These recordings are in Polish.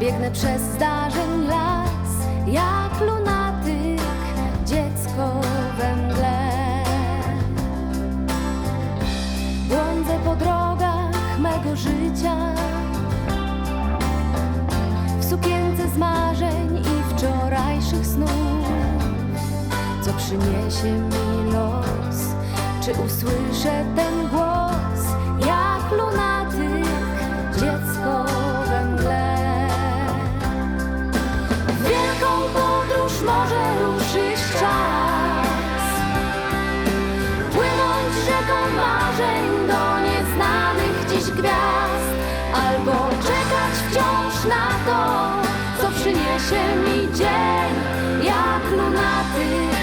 biegnę przez zdarzeń las, jak lunatyk, dziecko we mgle. Błądzę po drogach mego życia W sukience z marzeń i wczorajszych snów. Co przyniesie mi los? Czy usłyszę ten głos na to, co przyniesie mi dzień Jak lunatyk,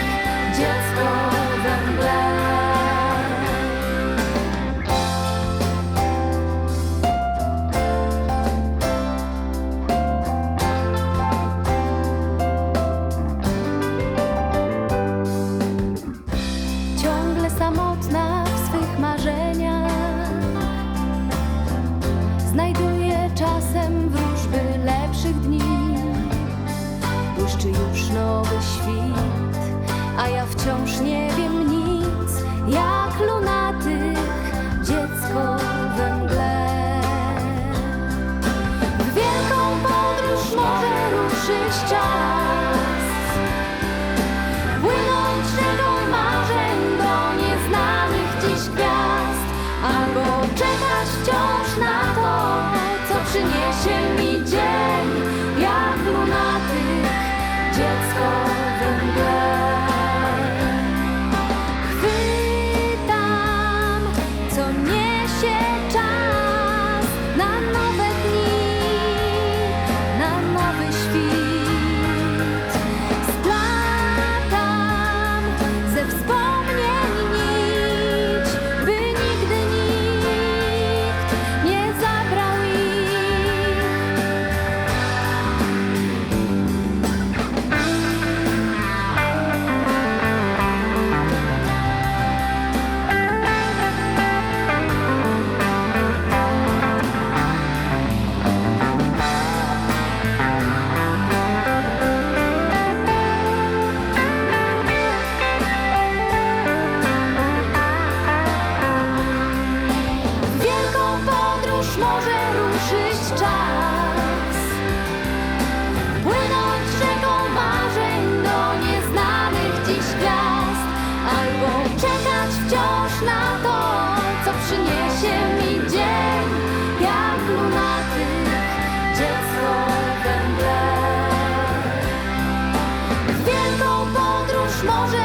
świt, a ja wciąż nie Być może